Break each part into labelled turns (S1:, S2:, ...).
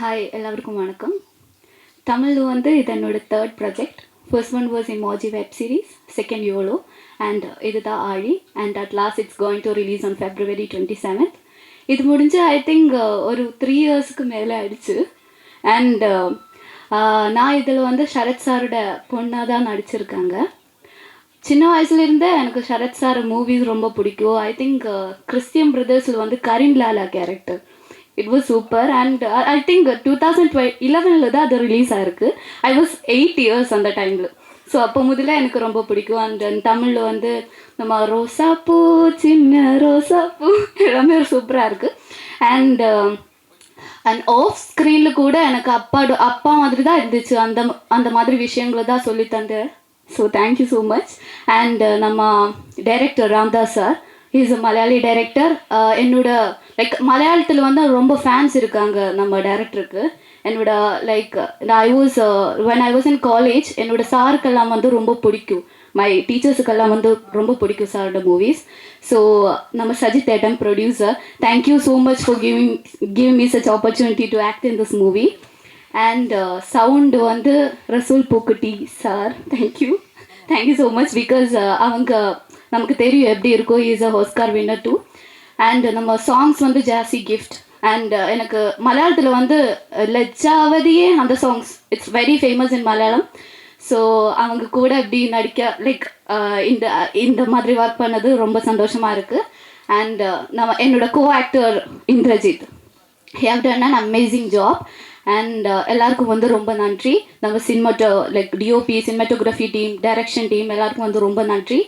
S1: Hi எல்லாருக்கும் வணக்கம். தமிழ் வந்து இது என்னோட third project first one was emoji web series second yolo and இதுதான் Aazhi and at last it's going to release on February twenty seventh இது முடிஞ்சு ஐ திங்க் ஒரு த்ரீ இயர்ஸுக்கு மேலே ஆயிடுச்சு. அண்ட் நான் இதில் வந்து சரத் சாரோட பொண்ணாக தான் நடிச்சிருக்காங்க. சின்ன வயசுலேருந்தே எனக்கு சரத் சார் மூவிஸ் ரொம்ப பிடிக்கும். ஐ திங்க் கிறிஸ்டியன் பிரதர்ஸில் வந்து Kareem Lala character it was super and I think two thousand twelve இலவனில் தான் அது ரிலீஸ் ஆயிருக்கு. ஐ வாஸ் எயிட் இயர்ஸ் அந்த டைமில் ஸோ அப்போ முதல்ல எனக்கு ரொம்ப பிடிக்கும். அண்ட் தமிழில் வந்து நம்ம ரோசாப்பூ சின்ன ரோசாப்பூ எல்லாமே சூப்பராக இருக்குது அண்ட் அண்ட் ஆஃப் ஸ்க்ரீனில் கூட எனக்கு அப்பா அப்பா மாதிரி தான் இருந்துச்சு. அந்த அந்த மாதிரி விஷயங்களை தான் சொல்லி தந்தேன். So thank you so much and நம்ம director Ramdas sir is a Malayali director என்னோட லைக் மலையாளத்தில் வந்து ரொம்ப ஃபேன்ஸ் இருக்காங்க நம்ம டேரக்டருக்கு என்னோட like I was when I was in college என்னோட சாருக்கெல்லாம் வந்து ரொம்ப பிடிக்கும். மை டீச்சர்ஸுக்கெல்லாம் வந்து ரொம்ப பிடிக்கும் சாரோட மூவிஸ் ஸோ நம்ம Sajith ஏட்டம் producer thank you so much for giving give me such opportunity to act in this movie and sound வந்து Rasool Pookutty sir. Thank you thank you so much because அவங்க நமக்கு தெரியும் எப்படி இருக்கும் is a Oscar winner too and நம்ம songs வந்து ஜாஸ்தி gift and uh, எனக்கு மலையாளத்தில் வந்து uh, லஜ்ஜாவதியே அந்த songs it's very famous in Malayalam. So அவங்க கூட இப்படி நடிக்க லைக் uh, இந்த இந்த மாதிரி ஒர்க் பண்ணது ரொம்ப சந்தோஷமாக இருக்குது அண்ட் நம்ம என்னோட co actor Indrajith have done an amazing job and எல்லாருக்கும் வந்து ரொம்ப நன்றி. நம்ம சினிமாட்டோ like DOP cinematography team direction team எல்லாருக்கும் வந்து ரொம்ப நன்றி.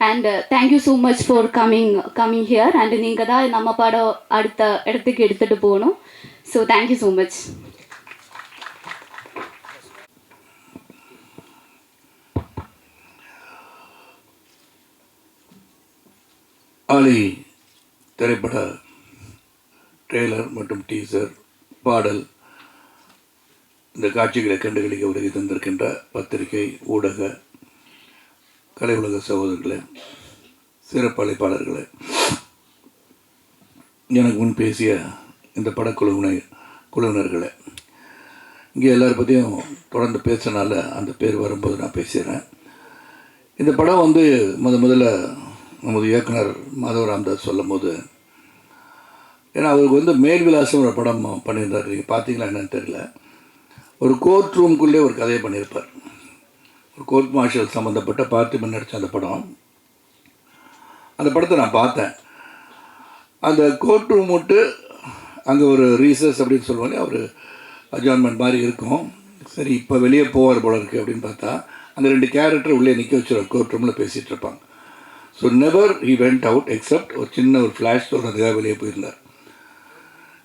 S1: And thank you so much for coming coming here and நீங்கள் தான் நம்ம படம் அடுத்த இடத்துக்கு எடுத்துகிட்டு போகணும். ஸோ தேங்க்யூ ஸோ மச்
S2: ஆலி திரைப்பட ட்ரெய்லர் மற்றும் டீசர் பாடல் இந்த காட்சிகளை கண்டுகளிக்க உதவி தந்திருக்கின்ற பத்திரிகை ஊடக கலை உலக சகோதரர்களே சிறப்பழைப்பாளர்களே எனக்கு முன் பேசிய இந்த படக்குழுவினை குழுவினர்களே இங்கே எல்லாரை பற்றியும் தொடர்ந்து பேசுனால அந்த பேர் வரும்போது நான் பேசுகிறேன் இந்த படம் வந்து முத முதல்ல நமது இயக்குனர் மாதவ ராம்தாஸ் சொல்லும் போது ஏன்னா அவருக்கு வந்து மேல் விலாசம் ஒரு படம் பண்ணியிருந்தார். நீங்கள் பார்த்தீங்களா என்னன்னு தெரியல. ஒரு கோர்ட் ரூம்குள்ளே ஒரு கதையை பண்ணியிருப்பார். கோர்ட் மார்ஷல் சம்மந்தப்பட்ட பார்த்திபன் நடித்த அந்த படம். அந்த படத்தை நான் பார்த்தேன். அந்த கோர்ட் ரூம் விட்டு அங்கே ஒரு ரீசஸ் அப்படின்னு சொல்லுவாங்க. ஒரு அஜாயின்மெண்ட் மாதிரி இருக்கும். சரி இப்போ வெளியே போவார் போல இருக்குது அப்படின்னு பார்த்தா அந்த ரெண்டு கேரக்டர் உள்ளே நிற்க வச்சுருவார். கோர்ட் ரூமில் பேசிகிட்டு இருப்பாங்க. So never he went out except ஒரு சின்ன ஒரு ஃப்ளாஷ் தோன்றதுக்காக வெளியே போயிருந்தார்.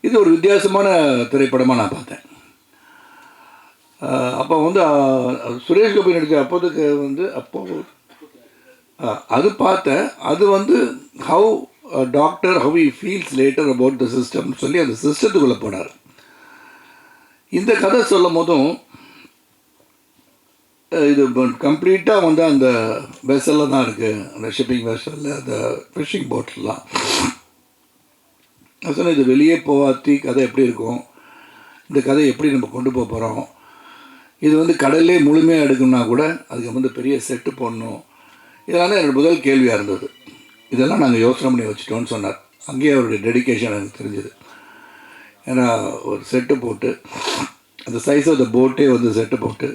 S2: இது ஒரு வித்தியாசமான திரைப்படமாக நான் பார்த்தேன். அப்போ வந்து சுரேஷ் கோபி நடித்த அப்போதுக்கு வந்து அப்போ அது பார்த்தேன். அது வந்து how doctor how he feels later about the system சொல்லி அந்த சிஸ்டத்துக்குள்ளே போனார். இந்த கதை சொல்லும் போதும் இது கம்ப்ளீட்டாக வந்து அந்த வெசலில் தான் இருக்குது அந்த ஷிப்பிங் வெசலில் அந்த ஃபிஷிங் போட்லாம் சொன்னேன் இது வெளியே போவாத்தி கதை எப்படி இருக்கும்? இந்த கதை எப்படி நம்ம கொண்டு போக போகிறோம் இது வந்து கடல்லே முழுமையாக எடுக்கணும்னா கூட அதுக்கு வந்து பெரிய செட்டு போடணும். இதெல்லாம் தான் முதல் கேள்வியாக இருந்தது. இதெல்லாம் நாங்கள் யோசனை பண்ணி வச்சுட்டோன்னு சொன்னார். அங்கேயே அவருடைய டெடிகேஷன் எனக்கு தெரிஞ்சுது. ஏன்னா ஒரு செட்டு போட்டு அந்த சைஸ் ஆஃப் த போட்டே வந்து செட்டு போட்டு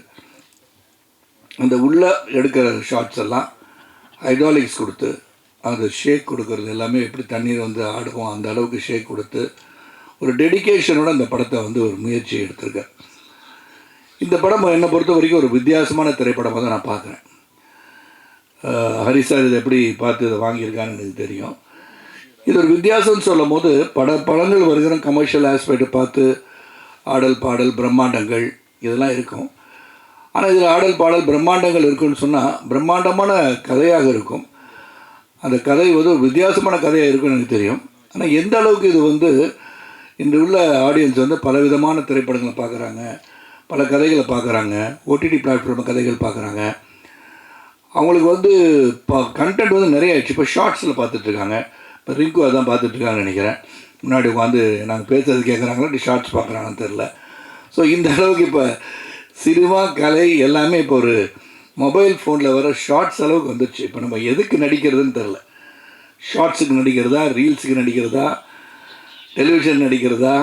S2: அந்த உள்ளே எடுக்கிற ஷார்ட்ஸ் எல்லாம் ஹைட்ராலிக்ஸ் கொடுத்து அந்த ஷேக் கொடுக்கறது எல்லாமே எப்படி தண்ணீர் வந்து ஆடுவோம் அந்த அளவுக்கு ஷேக் கொடுத்து ஒரு டெடிகேஷனோட அந்த படத்தை வந்து ஒரு முயற்சி எடுத்திருக்கேன். இந்த படம் என்னை பொறுத்த வரைக்கும் ஒரு வித்தியாசமான திரைப்படமாக தான் நான் பார்க்குறேன். ஹரி சார் இதை எப்படி பார்த்து இதை வாங்கியிருக்கான்னு எனக்கு தெரியும். இது ஒரு வித்தியாசம்னு சொல்லும் போது பட படங்கள் வருகிற கமர்ஷியல் ஆஸ்பெக்டை பார்த்து ஆடல் பாடல் பிரம்மாண்டங்கள் இதெல்லாம் இருக்கும். ஆனால் இதில் ஆடல் பாடல் பிரம்மாண்டங்கள் இருக்குன்னு சொன்னால் பிரம்மாண்டமான கதையாக இருக்கும். அந்த கதை வந்து ஒரு வித்தியாசமான கதையாக இருக்கும்னு எனக்கு தெரியும். ஆனால் எந்த அளவுக்கு இது வந்து இன்று உள்ள ஆடியன்ஸ் வந்து பலவிதமான திரைப்படங்களை பார்க்குறாங்க. பல கதைகளை பார்க்குறாங்க. ஓடிடி பிளாட்ஃபார்ம் கதைகள் பார்க்குறாங்க. அவங்களுக்கு வந்து இப்போ கண்டென்ட் வந்து நிறைய ஆயிடுச்சு. இப்போ ஷார்ட்ஸில் பார்த்துட்ருக்காங்க. இப்போ ரிங்கு அதான் பார்த்துட்ருக்காங்கன்னு நினைக்கிறேன். முன்னாடி உட்காந்து நாங்கள் பேசுறது கேட்குறாங்களா ஷார்ட்ஸ் பார்க்குறாங்கன்னு தெரில ஸோ இந்த அளவுக்கு இப்போ சினிமா கலை எல்லாமே இப்போ ஒரு மொபைல் ஃபோனில் வர ஷார்ட்ஸ் அளவுக்கு வந்துடுச்சு இப்போ நம்ம எதுக்கு நடிக்கிறதுன்னு தெரில ஷார்ட்ஸுக்கு நடிக்கிறதா ரீல்ஸுக்கு நடிக்கிறதா டெலிவிஷன் நடிக்கிறதா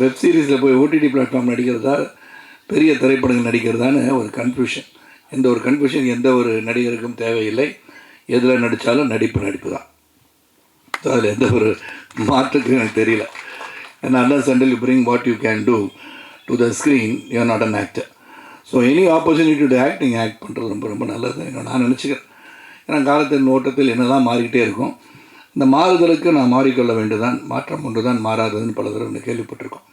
S2: வெப் சீரிஸில் போய் ஓடிடி பிளாட்ஃபார்ம் நடிக்கிறதா பெரிய திரைப்படங்கள் நடிக்கிறதான்னு ஒரு கன்ஃபியூஷன் எந்த ஒரு கன்ஃபியூஷன் எந்த ஒரு நடிகருக்கும் தேவையில்லை. எதில் நடித்தாலும் நடிப்பு நடிப்பு தான். ஸோ அதில் எந்த ஒரு மாற்றுக்கும் எனக்கு தெரியல. ஏன்னா அண்டர் சண்டில் bring what you can do to the screen you're not an actor so any opportunity to act நீங்கள் ஆக்ட் பண்ணுறது ரொம்ப ரொம்ப நல்லது நான் நினச்சிக்கிறேன். ஏன்னா காலத்தின் ஓட்டத்தில் என்னதான் மாறிக்கிட்டே இருக்கும் இந்த மாறுதலுக்கு நான் மாறிக்கொள்ள வேண்டியதான் மாற்றம் ஒன்று தான் மாறாததுன்னு பல தடவை கேள்விப்பட்டிருக்கோம்.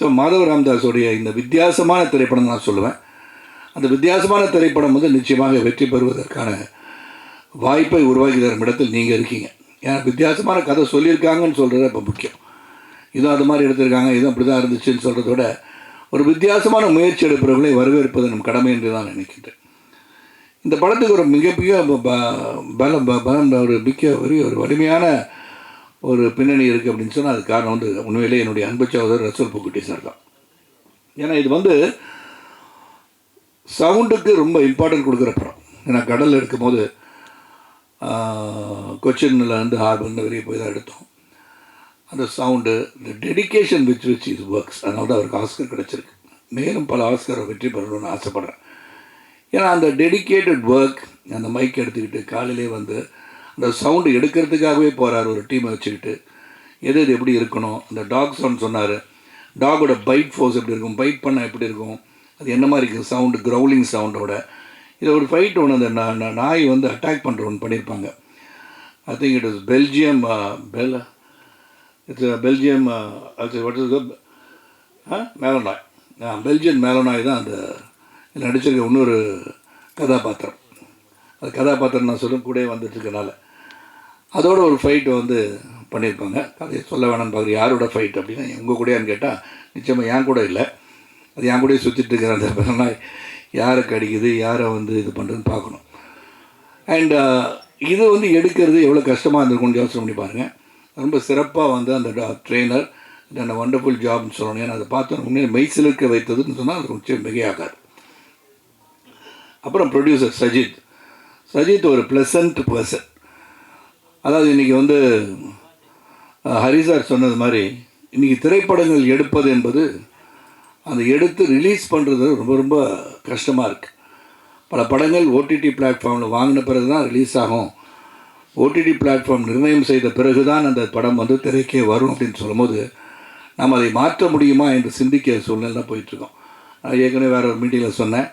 S2: ஸோ மாதவ ராம்தாஸுடைய இந்த வித்தியாசமான திரைப்படம் நான் சொல்லுவேன். அந்த வித்தியாசமான திரைப்படம் வந்து நிச்சயமாக வெற்றி பெறுவதற்கான வாய்ப்பை உருவாக்கி தரும் இடத்தில் நீங்கள் இருக்கீங்க. ஏன்னா வித்தியாசமான கதை சொல்லியிருக்காங்கன்னு சொல்கிறது இப்போ முக்கியம். இதுவும் அது மாதிரி எடுத்திருக்காங்க இதுவும் அப்படி தான் இருந்துச்சுன்னு சொல்கிறத விட ஒரு வித்தியாசமான முயற்சி எடுப்பவர்களை வரவேற்பது நம் கடமை என்று தான் நினைக்கின்றேன். இந்த படத்துக்கு ஒரு மிகப்பெரிய ப- பலம் பலம் ஒரு மிக்க ஒரு ஒரு வலிமையான ஒரு பின்னணி இருக்குது அப்படின்னு சொன்னால் அது காரணம் வந்து உண்மையிலே என்னுடைய அன்பு சகோதரர் ரசூல் புக்குட்டி சார் தான் ஏன்னா இது வந்து சவுண்டுக்கு ரொம்ப இம்பார்ட்டன்ட் கொடுக்குற படம். ஏன்னா கடலில் இருக்கும்போது கொச்சின்ல இருந்து ஹார்பர்னு வெளியே போய் தான் எடுத்தோம். அந்த சவுண்டு இந்த டெடிகேஷன் விச் விச் இது ஒர்க்ஸ் அதனால தான் அவருக்கு ஆஸ்கர் கிடச்சிருக்கு. மேலும் பல ஆஸ்கரை வெற்றி பெறணும்னு ஆசைப்பட்றேன். ஏன்னா அந்த டெடிகேட்டட் ஒர்க் அந்த மைக் எடுத்துக்கிட்டு காலையிலே வந்து அந்த சவுண்டு எடுக்கிறதுக்காகவே போகிறார் ஒரு டீமை வச்சுக்கிட்டு. எது எது எப்படி இருக்கணும்? அந்த டாக் சவுண்ட் சொன்னார். டாகோட பைட் ஃபோர்ஸ் எப்படி இருக்கும்? பைட் பண்ணால் எப்படி இருக்கும்? அது என்ன மாதிரி இருக்குது சவுண்டு க்ரௌலிங் சவுண்டோட இது ஒரு ஃபைட் ஒன்று அந்த நாய் வந்து அட்டாக் பண்ணுற ஒன்று பண்ணியிருப்பாங்க I think it is Belgium bell it's Belgium what is மேலனாய் பெல்ஜியன் மேலனாய் தான் அந்த நடிச்சிருக்க இன்னொரு கதாபாத்திரம். அது கதாபாத்திரம் நான் சொல்லும் கூட வந்துட்டுருக்கனால அதோட ஒரு ஃபைட் வந்து பண்ணியிருப்பாங்க. கதையை சொல்ல வேணாம்னு பார்க்குற யாரோட ஃபைட் அப்படின்னா உங்கள் கூடயான்னு கேட்டால் நிச்சயமாக என் கூட இல்லை. அது என் கூடயே சுற்றிட்டு இருக்கிற அந்த மேலனாய் யாருக்கு அடிக்குது யாரை வந்து இது பண்ணுறதுன்னு பார்க்கணும். அண்ட் uh, இது வந்து எடுக்கிறது எவ்வளோ கஷ்டமாக இருந்திருக்கும்னு யோசனை பண்ணி பாருங்கள் ரொம்ப சிறப்பாக வந்து அந்த ட்ரெயினர் அந்த வண்டர்ஃபுல் ஜாப்னு சொல்லணும். ஏன்னா அதை பார்த்தோம் உண்மையிலே மெய்சிலிருக்க வைத்ததுன்னு சொன்னால் அது நிச்சயம் மிகையாகாது. அப்புறம் ப்ரொடியூசர் சஜித். சஜித் ஒரு ப்ளசன்ட் பர்சன் அதாவது இன்றைக்கி வந்து ஹரிசார் ஹரி சார் சொன்னது மாதிரி இன்றைக்கி திரைப்படங்கள் எடுப்பது என்பது அந்த எடுத்து ரிலீஸ் பண்ணுறது ரொம்ப ரொம்ப கஷ்டமாக இருக்குது பல படங்கள் ஓடிடி பிளாட்ஃபார்மில் வாங்கின பிறகு தான் ரிலீஸ் ஆகும் ஓடிடி பிளாட்ஃபார்ம் நிர்ணயம் செய்த பிறகு தான் அந்த படம் வந்து திரைக்கே வரும் அப்படின்னு சொல்லும்போது நம்ம அதை மாற்ற முடியுமா என்று சிந்திக்க சூழ்நிலை தான் போயிட்டுருக்கோம். நான் ஏற்கனவே வேறு ஒரு மீட்டிங்கில் சொன்னேன்.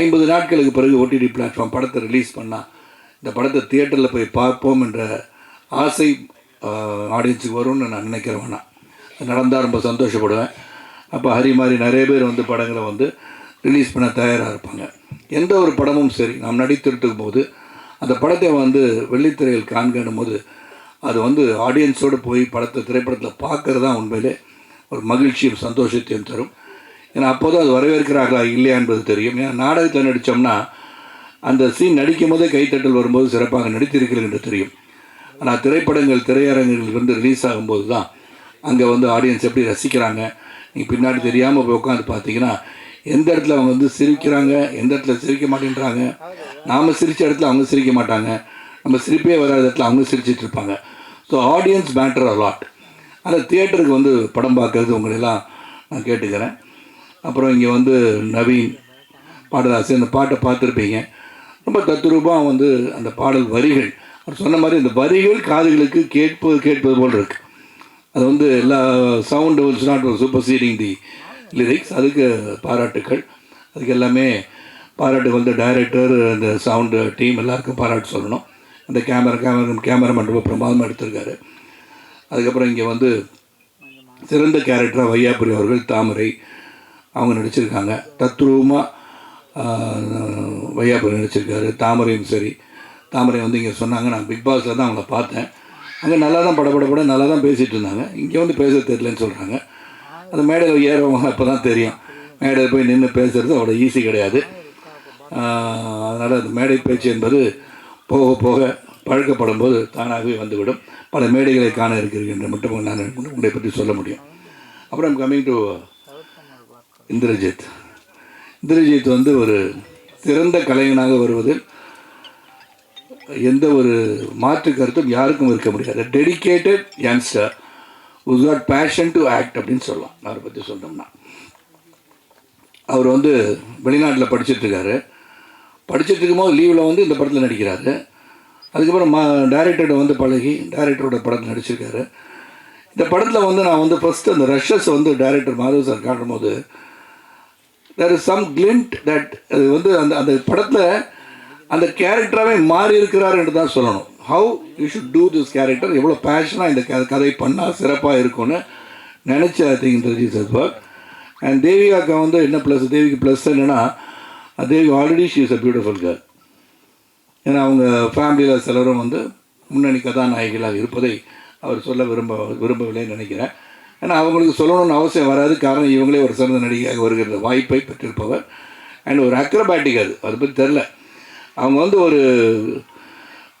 S2: ஐம்பது நாட்களுக்கு பிறகு ஓடிடி பிளாட்ஃபார்ம் படத்தை ரிலீஸ் பண்ணால் இந்த படத்தை தியேட்டரில் போய் பார்ப்போம் என்ற ஆசை ஆடியன்ஸுக்கு வரும்னு நான் நினைக்கிறேன் வேணாம் நடந்தால் ரொம்ப சந்தோஷப்படுவேன். அப்போ ஹரி மாதிரி நிறைய பேர் வந்து படங்களை வந்து ரிலீஸ் பண்ண தயாராக இருப்பாங்க. எந்த ஒரு படமும் சரி நாம் நடித்திருக்கும் போது அந்த படத்தை வந்து வெள்ளித்திரையில் காண்கணும் போது அது வந்து ஆடியன்ஸோடு போய் படத்தை திரைப்படத்தில் பார்க்கறது தான் உண்மையிலே ஒரு மகிழ்ச்சியும் சந்தோஷத்தையும் தரும். ஏன்னா அப்போ தான் அது வரவேற்கிறார்களா இல்லையா என்பது தெரியும். ஏன்னா நாடகத்தை நடித்தோம்னா அந்த சீன் நடிக்கும் போதே கைத்தட்டல் வரும்போது சிறப்பாக நடித்திருக்கிறீர்கள் என்று தெரியும். ஆனால் திரைப்படங்கள் திரையரங்குகள் வந்து ரிலீஸ் ஆகும்போது தான் அங்கே வந்து ஆடியன்ஸ் எப்படி ரசிக்கிறாங்க? நீங்கள் பின்னாடி தெரியாமல் போய் உட்காந்து பார்த்தீங்கன்னா எந்த இடத்துல அவங்க வந்து சிரிக்கிறாங்க எந்த இடத்துல சிரிக்க மாட்டேன்றாங்க? நாம் சிரித்த இடத்துல அவங்க சிரிக்க மாட்டாங்க. நம்ம சிரிப்பே வராத இடத்துல அவங்க சிரிச்சிட்டு இருப்பாங்க. ஸோ ஆடியன்ஸ் மேட்டர் அலாட் ஆனால் தியேட்டருக்கு வந்து படம் பார்க்கறது உங்களெல்லாம் நான் கேட்டுக்கிறேன். அப்புறம் இங்கே வந்து நவீன் பாடலாசி அந்த பாட்டை பார்த்துருப்பீங்க. ரொம்ப தத்துரூபமாக வந்து அந்த பாடல் வரிகள். அவர் சொன்ன மாதிரி இந்த வரிகள் காதுகளுக்கு கேட்பது கேட்பது போல் இருக்குது அது வந்து எல்லா sound it's not super seeding the lyrics அதுக்கு பாராட்டுக்கள். அதுக்கு எல்லாமே பாராட்டு வந்து டைரக்டர் அந்த சவுண்டு டீம் எல்லாருக்கும் பாராட்டு சொல்லணும். அந்த கேமரா கேமரா கேமராமேன் ரொம்ப பிரமாதமாக எடுத்திருக்காரு. அதுக்கப்புறம் இங்கே வந்து சிறந்த கேரக்டராக வையாபுரி அவர்கள் தாமரை அவங்க நடிச்சிருக்காங்க. தத்ரூபமாக வையாபுரி நடிச்சிருக்காரு தாமரையும் சரி. தாமரை வந்து இங்கே சொன்னாங்க நான் பிக் பாஸில் தான் அவங்கள பார்த்தேன். அங்கே நல்லா தான் படபடப்பட நல்லா தான் பேசிகிட்டு இருந்தாங்க. இங்கே வந்து பேச தெரியலன்னு சொல்கிறாங்க அந்த மேடையில் ஏறவங்க அப்போ தான் தெரியும். மேடையில் போய் நின்று பேசுகிறது அவ்வளோ ஈஸி கிடையாது. அதனால் அந்த மேடை பேச்சு என்பது போக போக பழக்கப்படும் போது தானாகவே வந்துவிடும். பல மேடைகளை காண இருக்கிறீர்கள் என்று மட்டும் நான் உங்களை பற்றி சொல்ல முடியும். அப்புறம் கம்மிங் டு இந்திரஜித். இந்திரஜித் வந்து ஒரு சிறந்த கலைஞனாக வருவதில் எந்த ஒரு மாற்று கருத்தும் யாருக்கும் இருக்க முடியாது. Dedicated youngster who's got passion to act அப்படின்னு சொல்லலாம் அவரை பற்றி சொன்னோம்னா. அவர் வந்து வெளிநாட்டில் படிச்சிட்ருக்காரு படிச்சுட்டு இருக்கும்போது லீவில் வந்து இந்த படத்தில் நடிக்கிறாரு. அதுக்கப்புறம் மா டைரக்டர்கிட்ட வந்து பழகி டைரக்டரோட படத்தில் நடிச்சிருக்காரு. இந்த படத்தில் வந்து நான் வந்து ஃபஸ்ட்டு அந்த ரஷ்ஷஸ் வந்து டைரக்டர் மாதவ் சார் காட்டும் போது there is some glint that அது வந்து அந்த அந்த படத்தில் அந்த கேரக்டராகவே மாறி இருக்கிறார் என்று தான் சொல்லணும். How you should do this character எவ்வளோ பேஷனாக இந்த க- கதை பண்ணால் சிறப்பாக இருக்கும்னு நினச்ச ஐ திங்க் இன்டர்ஜிஸ் அஸ் ஒர்க் அண்ட் தேவிகாக்கா வந்து என்ன ப்ளஸ் தேவிக்கு ப்ளஸ் என்னென்னா Devi already she is a beautiful girl ஏன்னா அவங்க ஃபேமிலியில் சிலரும் வந்து முன்னணி கதாநாயகிகளாக இருப்பதை அவர் சொல்ல விரும்ப விரும்பவில்லைன்னு நினைக்கிறேன். ஏன்னா அவங்களுக்கு சொல்லணும்னு அவசியம் வராது. காரணம் இவங்களே ஒரு சிறந்த நடிகையாக வருகிற வாய்ப்பை பெற்றிருப்பவர். அண்ட் ஒரு அக்ரபாட்டிக் அது. அதை பற்றி தெரில அவங்க வந்து ஒரு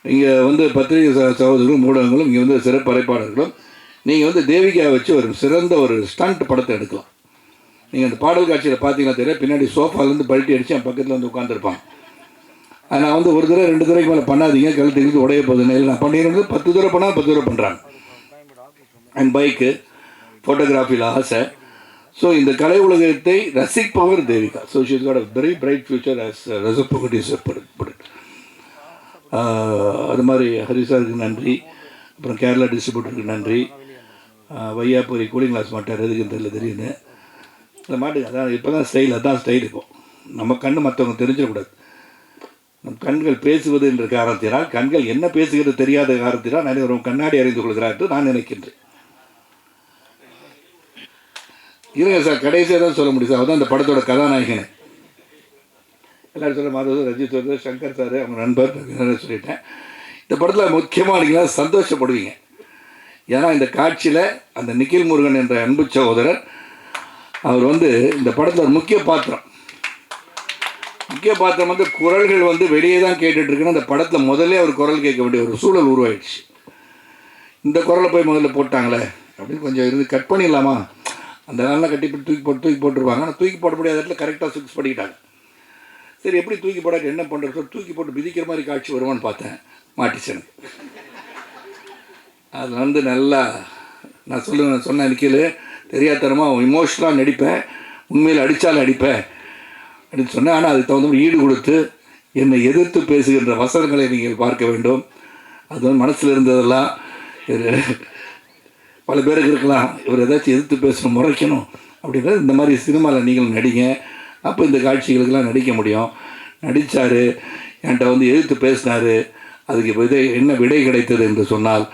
S2: இங்கே வந்து பத்திரிகை ச- சகோதரர்களும் ஊடகங்களும் இங்கே வந்து சிறப்பறைப்பாளர்களும் நீங்கள் வந்து தேவிகாவை வச்சு ஒரு சிறந்த ஒரு ஸ்டண்ட் படத்தை எடுக்கலாம். நீங்கள் அந்த பாடல் காட்சியில் பார்த்தீங்கன்னா தெரியல. பின்னாடி சோஃபாலேருந்து பல்ட்டி அடித்து என் பக்கத்தில் வந்து உட்காந்துருப்பான் நான் வந்து ஒரு தடவை ரெண்டு தடவைக்கு மேலே பண்ணாதீங்க. கழுத்து இழுத்து உடைய போகுதுன்னு இல்லை நான் பண்ணிடுறது பத்து தடவை பண்ணால் பத்து தடவை பண்ணுறாங்க அண்ட் பைக்கு ஃபோட்டோகிராஃபியில் ஆசை. ஸோ இந்த கலை உலகத்தை ரசிப்பவர் Devika. So she's got a very bright future as ரசப்பகுடிஸ் அது மாதிரி ஹரிசாருக்கு நன்றி. அப்புறம் கேரளா டிஸ்ட்ரிபியூட்டருக்கு நன்றி. வையாபுரி கூலிங் கிளாஸ் மாட்டார் எதுக்குன்னு தெரியல தெரியுது. இல்லை மாட்டுங்க அதான் இப்போ தான் ஸ்டைல் அதான் ஸ்டைல் இப்போ. நம்ம கண் மற்றவங்க தெரிஞ்சிடக்கூடாது. நம் கண்கள் பேசுவது என்ற காரணத்தினால் கண்கள் என்ன பேசுகிறது தெரியாத காரணத்தினால் நான் ஒரு கண்ணாடி அறிந்து கொள்கிறார் என்று நான் நினைக்கின்றேன். இருங்க சார் கடைசியாக தான் சொல்ல முடியும் சார் அவர் தான் இந்த படத்தோட கதாநாயகனே. எல்லாரும் சொல்ல மாதவ ரஜித் வந்து சங்கர் சார் அவங்க நண்பர் சொல்லிட்டேன். இந்த படத்தில் முக்கியமாக நீங்கள் சந்தோஷப்படுவீங்க. ஏன்னா இந்த காட்சியில் அந்த நிக்கில் முருகன் என்ற அன்பு சகோதரர் அவர் வந்து இந்த படத்தில் ஒரு முக்கிய பாத்திரம். முக்கிய பாத்திரம் வந்து குரல்கள் வந்து வெளியே தான் கேட்டுட்டு இருக்குன்னு அந்த படத்தில் முதல்ல அவர் குரல் கேட்க வேண்டிய ஒரு சூழல் உருவாயிடுச்சு. இந்த குரலை போய் முதல்ல போட்டாங்களே அப்படின்னு கொஞ்சம் இருந்து கட் பண்ணிடலாமா? அந்த நாளில் கட்டி போட்டு தூக்கி போட்டு தூக்கி போட்டுருவாங்க. ஆனால் தூக்கி போட முடியாத இடத்துல கரெக்டாக ஃபிக்ஸ் பண்ணிக்கிட்டாங்க. சரி எப்படி தூக்கி போடாட்டி என்ன பண்ணுறது சொல்லி தூக்கி போட்டு மிதிக்கிற மாதிரி காட்சி வருவான்னு பார்த்தேன் மாட்டிச்சு அது வந்து நல்லா நான் சொல்லுவேன் சொன்ன நிற்கல தெரியாதனமாக இமோஷனலாக நடிப்பேன். உண்மையில் அடித்தாலும் அடிப்பேன். அப்படின்னு சொன்னேன். ஆனால் அதுக்கு தகுந்த மாதிரி ஈடு கொடுத்து என்னை எதிர்த்து பேசுகின்ற வசனங்களை நீங்கள் பார்க்க வேண்டும். அது வந்து மனசில் இருந்ததெல்லாம் பல பேருக்கு இருக்கலாம். இவர் ஏதாச்சும் எதிர்த்து பேசணும் முறைக்கணும். அப்படின்றது இந்த மாதிரி சினிமாவில் நீங்கள் நடிங்க. அப்போ இந்த காட்சிகளுக்கெல்லாம் நடிக்க முடியும். நடித்தார் என்கிட்ட வந்து எதிர்த்து பேசினார். அதுக்கு விதை என்ன விடை கிடைத்தது என்று சொன்னால்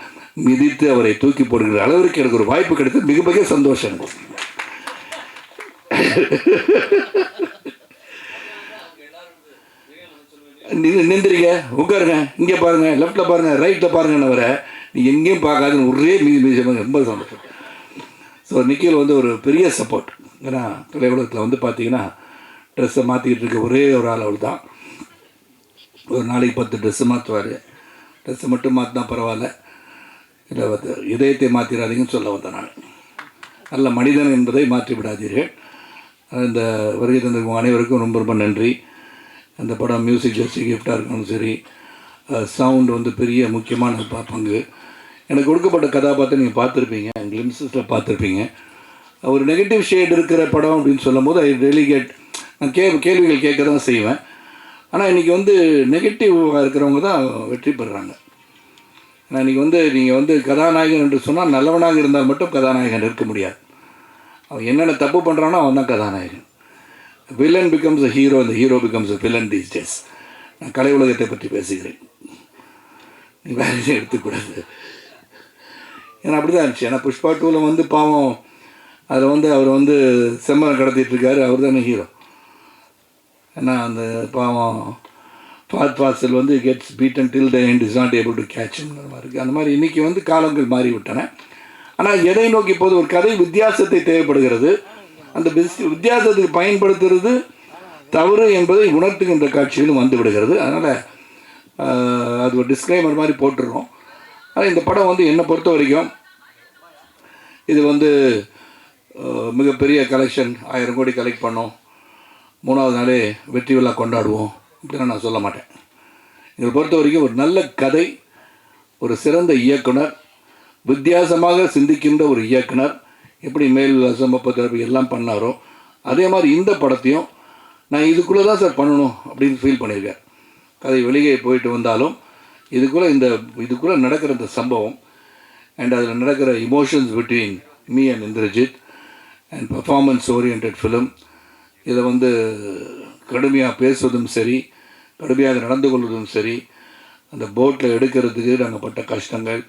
S2: மிதித்து அவரை தூக்கி போடுகிற அளவிற்கு எனக்கு ஒரு வாய்ப்பு கிடைத்தது. மிக மிக சந்தோஷம். எனக்கு. நின்றுறீங்க உட்காருங்க. இங்கே பாருங்க. லெஃப்ட்டில் பாருங்க. ரைட்டில் பாருங்கன்னு வர நீ எங்கேயும் பார்க்காதுன்னு ஒரே மீதி மீதி ரொம்ப சந்தோஷம். ஸோ நிக்கில் வந்து ஒரு பெரிய சப்போர்ட் ஏன்னா திரையுலகத்தில் வந்து பார்த்தீங்கன்னா ட்ரெஸ்ஸை மாற்றிக்கிட்டு இருக்க ஒரே ஒரு ஆள் அவள் தான் ஒரு நாளைக்கு பத்து ட்ரெஸ்ஸு மாற்றுவார் ட்ரெஸ்ஸை மட்டும் மாற்றினா பரவாயில்ல. இல்லை வந்து இதயத்தை மாற்றிடாதீங்கன்னு சொல்ல வந்தேன் நான். நல்ல மனிதன் என்பதை மாற்றி விடாதீர்கள் இந்த வருகை தந்திருக்கும் அனைவருக்கும் ரொம்ப ரொம்ப நன்றி. அந்த படம் மியூசிக் ஜஸ்ட் கிஃப்டாக இருக்கணும் சரி சவுண்ட் வந்து பெரிய முக்கியமான பங்கு. எனக்கு கொடுக்கப்பட்ட கதாபாத்திரம் நீங்கள் பார்த்துருப்பீங்க கிளிம்ஸஸில் பார்த்துருப்பீங்க. ஒரு நெகட்டிவ் ஷேட் இருக்கிற படம் அப்படின்னு சொல்லும்போது ஐ டெலிகேட் நான் கே கேள்விகள் கேட்க தான் செய்வேன். ஆனால் இன்றைக்கி வந்து நெகட்டிவாக இருக்கிறவங்க தான் வெற்றி பெறுறாங்க ஆனால் இன்றைக்கி வந்து நீங்கள் வந்து கதாநாயகன் என்று சொன்னால் நல்லவனாக இருந்தால் மட்டும் கதாநாயகன் இருக்க முடியாது. அவன் என்னென்ன தப்பு பண்ணுறானோ அவன் தான் கதாநாயகன். வில்லன் பிகம்ஸ் அ ஹீரோ அந்த hero becomes a villain these days நான் கலை உலகத்தை பற்றி பேசுகிறேன். வேலையும் எடுத்துக்கூடாது. ஏன்னா அப்படி தான் இருந்துச்சு. ஏன்னா புஷ்பா டூவில் வந்து பாவம் அதில் வந்து அவர் வந்து செம்மரம் கடத்திட்டுருக்காரு. அவர் தானே ஹீரோ ஏன்னா அந்த பாவம் ஃபாத் பாசல் வந்து gets and till the end is not able to கேட்ச்ங்கிற மாதிரி இருக்குது அந்த மாதிரி இன்றைக்கி வந்து காலங்கள் மாறி விட்டன ஆனால் எதை நோக்கி இப்போது ஒரு கதை வித்தியாசத்தை தேவைப்படுகிறது. அந்த வித்தியாசத்துக்கு பயன்படுத்துறது தவறு என்பதை உணர்த்துகின்ற காட்சிகளும் வந்து விடுகிறது. அதனால் அது ஒரு டிஸ்க்ளைமர் மாதிரி போட்டுடுறோம். ஆனால் இந்த படம் வந்து என்னை பொறுத்த வரைக்கும் இது வந்து மிகப்பெரிய கலெக்ஷன் ஆயிரம் கோடி கலெக்ட் பண்ணோம். மூணாவது நாளே வெற்றி விழா கொண்டாடுவோம் அப்படின்னு நான் சொல்ல மாட்டேன். இதை பொறுத்த வரைக்கும் ஒரு நல்ல கதை ஒரு சிறந்த இயக்குனர் வித்தியாசமாக சிந்திக்கின்ற ஒரு இயக்குனர் எப்படி மேல் சமப்பதற்கு எல்லாம் பண்ணாரோ அதே மாதிரி இந்த படத்தையும் நான் இதுக்குள்ளே தான் சார் பண்ணணும் அப்படின்னு ஃபீல் பண்ணியிருக்கேன். கதை வெளியே போயிட்டு வந்தாலும் இதுக்குள்ளே இந்த இதுக்குள்ளே நடக்கிற இந்த சம்பவம் அண்ட் அதில் நடக்கிற emotions between me and Indrajith and performance oriented film இதை வந்து கடுமையாக பேசுவதும் சரி கடுமையாக நடந்து கொள்வதும் சரி அந்த போட்டில் எடுக்கிறதுக்கு நாங்கள் பட்ட கஷ்டங்கள்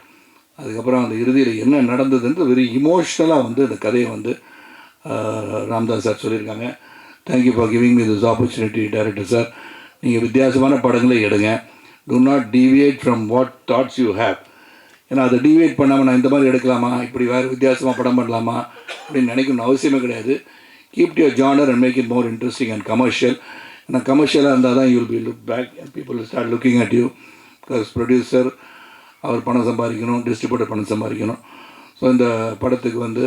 S2: அதுக்கப்புறம் அந்த இறுதியில் என்ன நடந்ததுன்றது வெரி இமோஷ்னலாக வந்து அந்த கதையை வந்து ராம்தாஸ் சார் சொல்லியிருக்காங்க. Thank you for giving me this opportunity director sir நீங்கள் வித்தியாசமான படங்களை எடுங்க. To not deviate from what thoughts you have ஏன்னா அதை டிவேட் பண்ணாமல் நான் இந்த மாதிரி எடுக்கலாமா? இப்படி வேறு வித்தியாசமாக படம் பண்ணலாமா? அப்படின்னு நினைக்கணும் அவசியமே கிடையாது. Keep your genre and make it more interesting and commercial ஏன்னா கமர்ஷியலாக இருந்தால் தான் you'll be look back and people start looking at you plus producer அவர் பணம் சம்பாதிக்கணும் டிஸ்ட்ரிபியூட்டர் பணம் சம்பாதிக்கணும். ஸோ இந்த படத்துக்கு வந்து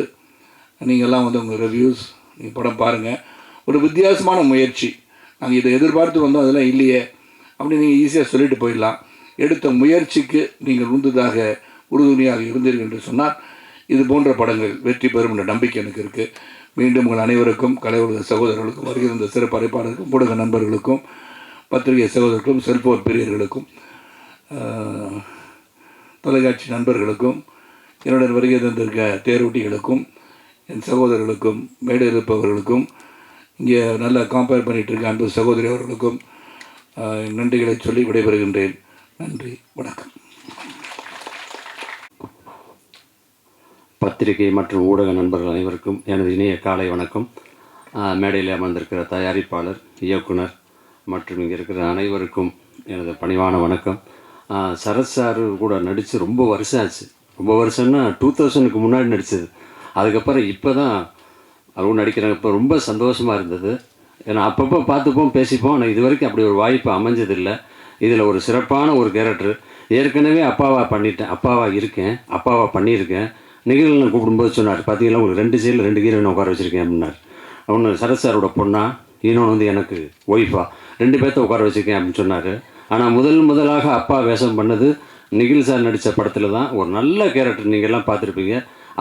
S2: நீங்கள்லாம் வந்து உங்கள் ரிவ்யூஸ் நீங்கள் படம் பாருங்கள் ஒரு வித்தியாசமான முயற்சி. நாங்கள் இதை எதிர்பார்த்து வந்தோம் அதெல்லாம் இல்லையே அப்படின்னு நீங்கள் ஈஸியாக சொல்லிட்டு போயிடலாம். எடுத்த முயற்சிக்கு நீங்கள் உந்துதாக உறுதுணையாக இருந்தீர்கள் என்று சொன்னால் இது போன்ற படங்கள் வெற்றி பெறும் என்ற நம்பிக்கை எனக்கு இருக்குது மீண்டும் உங்கள் அனைவருக்கும் கலை உலக சகோதரர்களுக்கும் வருகிற சிறப்பு அறைப்பாளருக்கும் ஊடக நண்பர்களுக்கும் பத்திரிகை சகோதரர்களுக்கும் செல்போன் பிரியர்களுக்கும் தொலைக்காட்சி நண்பர்களுக்கும் என்னுடன் வருகை தந்திருக்க தேரோட்டிகளுக்கும் என் சகோதரர்களுக்கும் மேடையில் இருப்பவர்களுக்கும் இங்கே நல்லா கம்பேர் பண்ணிகிட்டு இருக்க அன்பு சகோதரி அவர்களுக்கும் நன்றிகளை சொல்லி விடைபெறுகின்றேன். நன்றி வணக்கம்.
S3: பத்திரிகை மற்றும் ஊடக நண்பர்கள் அனைவருக்கும் எனது இணைய காலை வணக்கம். மேடையில் அமர்ந்திருக்கிற தயாரிப்பாளர் இயக்குனர் மற்றும் இங்கே இருக்கிற அனைவருக்கும் எனது பணிவான வணக்கம். ஆஹ் சரத் சார் கூட நடித்து ரொம்ப வருஷம் ஆச்சு. ரொம்ப வருஷம்னா டூ தௌசண்ட்க்கு முன்னாடி நடித்தது அதுக்கப்புறம் இப்போ தான் அவங்க நடிக்கிறேன் இப்போ ரொம்ப சந்தோஷமாக இருந்தது. ஏன்னா அப்பப்போ பார்த்துப்போம் பேசிப்போம். ஆனால் இது வரைக்கும் அப்படி ஒரு வாய்ப்பு அமைஞ்சதில்லை. இதில் ஒரு சிறப்பான ஒரு கேரக்டர். ஏற்கனவே அப்பாவா பண்ணிட்டேன். அப்பாவா இருக்கேன். அப்பாவா பண்ணியிருக்கேன். நிகழ்வு கூப்பிடும்போது சொன்னார். பார்த்தீங்களா உங்களுக்கு ரெண்டு சைடில் ரெண்டு ஹீரோயின் உட்கார வச்சுருக்கேன் அப்படின்னார். ஒன்று சரத் சாரோட பொண்ணா இன்னொன்று வந்து எனக்கு ஒய்ஃபா ரெண்டு பேர்த்த உட்கார வச்சுருக்கேன் அப்படின்னு சொன்னார். ஆனால் முதல் முதலாக அப்பா வேஷம் பண்ணது நிகில் சார் நடித்த படத்தில் தான். ஒரு நல்ல கேரக்டர் நீங்கள்லாம் பார்த்துருப்பீங்க.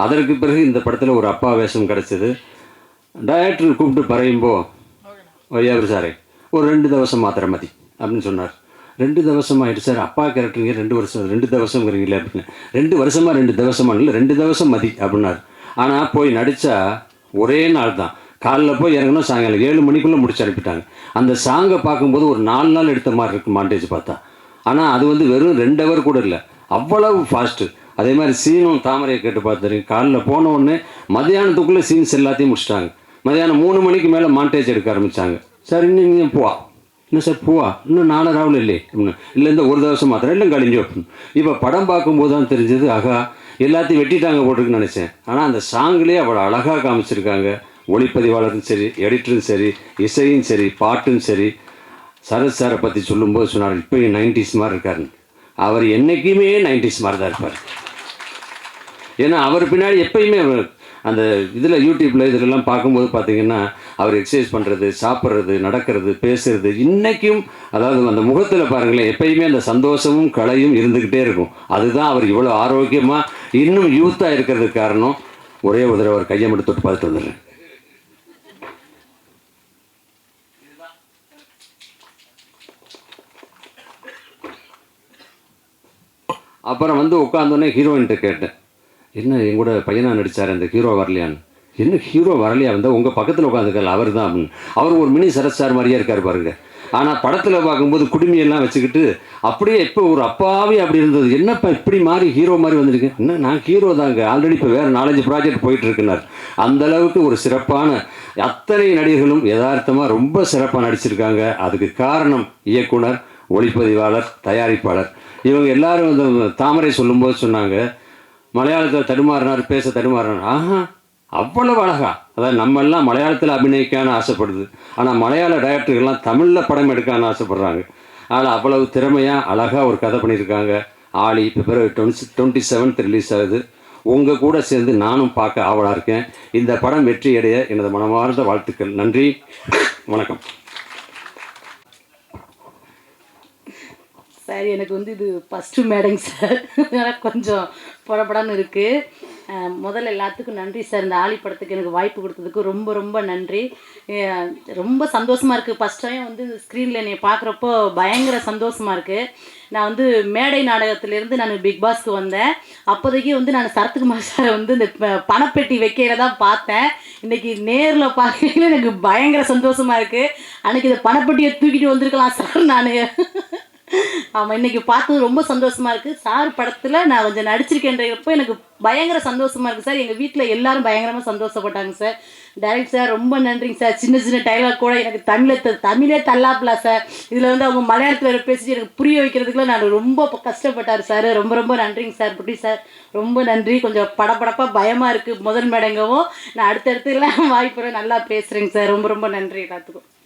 S3: அதற்கு பிறகு இந்த படத்தில் ஒரு அப்பா வேஷம் கிடச்சிது. டைரக்டர் கூப்பிட்டு பறையும்போ ஐயாவர் சாரே ஒரு ரெண்டு தவசம் மாத்திரை மதி அப்படின்னு சொன்னார். ரெண்டு தவசம் ஆயிட்டு சார் அப்பா கேரக்டருங்க ரெண்டு வருஷம் ரெண்டு தவசம்ங்கிறீங்களே அப்படின்னு. ரெண்டு வருஷமா ரெண்டு தவசமா? இல்லை ரெண்டு தவசம் மதி அப்படின்னார். ஆனால் போய் நடித்தா ஒரே நாள் தான். காலைல போய் இறங்கணும் சாயங்காலம் ஏழு மணிக்குள்ளே முடிச்சு அனுப்பிட்டாங்க. அந்த சாங்கை பார்க்கும்போது ஒரு நாலு நாள் எடுத்த மாதிரி இருக்கு மாண்டேஜ் பார்த்தா. ஆனால் அது வந்து வெறும் ரெண்டு ஹவர் கூட இல்லை. அவ்வளவு ஃபாஸ்ட்டு அதே மாதிரி சீனும் தாமரையை கேட்டு பார்த்துருங்க காலைல போன உடனே மதியானத்துக்குள்ளே சீன்ஸ் எல்லாத்தையும் முடிச்சிட்டாங்க. மதியானம் மூணு மணிக்கு மேலே மாண்டேஜ் எடுக்க ஆரம்பித்தாங்க சார் இன்னும் நீங்கள் போவா? என்ன சார் போவா. இன்னும் நாலு ராவில் இல்லையே. அப்படின்னு இல்லை இந்த ஒரு தவசம் மாத்திரம். இல்லை கழிஞ்சு. அப்படின்னு இப்போ படம் பார்க்கும்போது தான் தெரிஞ்சது ஆகா எல்லாத்தையும் வெட்டிட்டாங்க போட்டிருக்குன்னு நினச்சேன். ஆனால் அந்த சாங்லேயே அவ்வளோ அழகாக காமிச்சிருக்காங்க. ஒளிப்பதிவாளரும் சரி எடிட்டரும் சரி இசையும் சரி பாட்டும் சரி. சரத் சாரை பற்றி சொல்லும்போது சொன்னார் இப்போயும் நைன்டிஸ் மாதிரி இருக்காருன்னு. அவர் என்றைக்குமே நைன்டிஸ் மாதிரி தான் இருப்பார். ஏன்னா அவர் பின்னாடி எப்பயுமே அவர் அந்த இதில் யூடியூப்பில் இதிலெல்லாம் பார்க்கும்போது பார்த்தீங்கன்னா அவர் எக்ஸசைஸ் பண்ணுறது சாப்பிட்றது நடக்கிறது பேசுறது இன்றைக்கும் அதாவது அந்த முகத்தில் பாருங்களேன் எப்பயுமே அந்த சந்தோஷமும் கலையும் இருந்துக்கிட்டே இருக்கும். அதுதான் அவர் இவ்வளோ ஆரோக்கியமாக இன்னும் யூத்தாக இருக்கிறதுக்கு காரணம். ஒரே ஒரு தடவை அவர் கையை மட்டும் தொட்டு பார்த்துட்டு வந்துடுறேன். அப்புறம் வந்து உட்காந்தோடனே ஹீரோயின்ட்ட கேட்டேன். என்ன என் கூட பையனாக நடிச்சார் அந்த ஹீரோ வரலையான்னு? என்ன ஹீரோ வரலையா? வந்தால் உங்கள் பக்கத்தில் உட்காந்துக்கல அவர் தான் அப்படின்னு அவர் ஒரு மினி சரஸ்டார் மாதிரியே இருக்கார் பாருங்க. ஆனால் படத்தில் பார்க்கும்போது குடுமையெல்லாம் வச்சுக்கிட்டு அப்படியே இப்போ ஒரு அப்பாவே அப்படி இருந்தது. என்னப்பா இப்படி மாதிரி ஹீரோ மாதிரி வந்திருக்கு என்ன நான் ஹீரோ தாங்க. ஆல்ரெடி இப்போ வேறு நாலஞ்சு ப்ராஜெக்ட் போயிட்டுருக்குனார். அந்த அளவுக்கு ஒரு சிறப்பான அத்தனை நடிகர்களும் யதார்த்தமாக ரொம்ப சிறப்பாக நடிச்சிருக்காங்க. அதுக்கு காரணம் இயக்குனர் ஒளிப்பதிவாளர் தயாரிப்பாளர். இவங்க எல்லாரும் தாமரை சொல்லும்போது சொன்னாங்க மலையாளத்தில் தடுமாறினார் பேச தடுமாறினார். ஆஹா அவ்வளவு அழகா. அதாவது நம்ம எல்லாம் மலையாளத்தில் அபிநயிக்கான்னு ஆசைப்படுது. ஆனால் மலையாள டைரக்டர்கள்லாம் தமிழில் படம் எடுக்கான்னு ஆசைப்படுறாங்க. ஆனால் அவ்வளவு திறமையாக அழகாக ஒரு கதை பண்ணியிருக்காங்க. Aazhi February twenty twenty seventh release ஆகுது. உங்கள் கூட சேர்ந்து நானும் பார்க்க ஆவலாக இருக்கேன். இந்த படம் வெற்றி அடைய எனது மனமார்ந்த வாழ்த்துக்கள். நன்றி. வணக்கம்.
S4: சார் எனக்கு வந்து இது ஃபஸ்ட்டு மேடைங்க சார் எனக்கு கொஞ்சம் புறப்படான்னு இருக்குது முதல்ல எல்லாத்துக்கும் நன்றி சார் இந்த ஆலி படத்துக்கு எனக்கு வாய்ப்பு கொடுத்ததுக்கு ரொம்ப ரொம்ப நன்றி. ரொம்ப சந்தோஷமாக இருக்குது ஃபஸ்ட் டைம் வந்து இந்த ஸ்க்ரீனில் என்னை பார்க்குறப்போ பயங்கர சந்தோஷமாக இருக்குது நான் வந்து மேடை நாடகத்திலேருந்து நான் பிக் பாஸ்க்கு வந்தேன். அப்போதைக்கு வந்து நான் சரத்குமார் சாரை வந்து இந்த ப- பணப்பெட்டி வைக்கையில தான் பார்த்தேன். இன்றைக்கி நேரில் பார்க்கல எனக்கு பயங்கர சந்தோஷமாக இருக்குது அன்றைக்கி இந்த பணப்பெட்டியை தூக்கிட்டு வந்திருக்கலாம் சார் நான். ஆமாம் இன்னைக்கு பார்த்தது ரொம்ப சந்தோஷமா இருக்கு. சார் படத்தில் நான் கொஞ்சம் நடிச்சிருக்கேன்றப்போ எனக்கு பயங்கர சந்தோஷமா இருக்கு சார். எங்கள் வீட்டில் எல்லாரும் பயங்கரமாக சந்தோஷப்பட்டாங்க சார். டைரக்ட் சார் ரொம்ப நன்றிங்க சார். சின்ன சின்ன டைலாக் கூட எனக்கு தமிழை த- தமிழே தள்ளாப்ல சார். இதில் வந்து அவங்க மலையாளத்தில் பேசிட்டு எனக்கு புரிய வைக்கிறதுக்குலாம் நான் ரொம்ப கஷ்டப்பட்டார் சார். ரொம்ப ரொம்ப நன்றிங்க சார். புட்டி சார் ரொம்ப நன்றி. கொஞ்சம் படபடப்பாக பயமாக இருக்குது முதல் மேடங்கவும் நான் அடுத்தடுத்து எல்லாம் வாய்ப்புற நல்லா பேசுகிறேங்க சார். ரொம்ப ரொம்ப நன்றி எல்லாத்துக்கும்.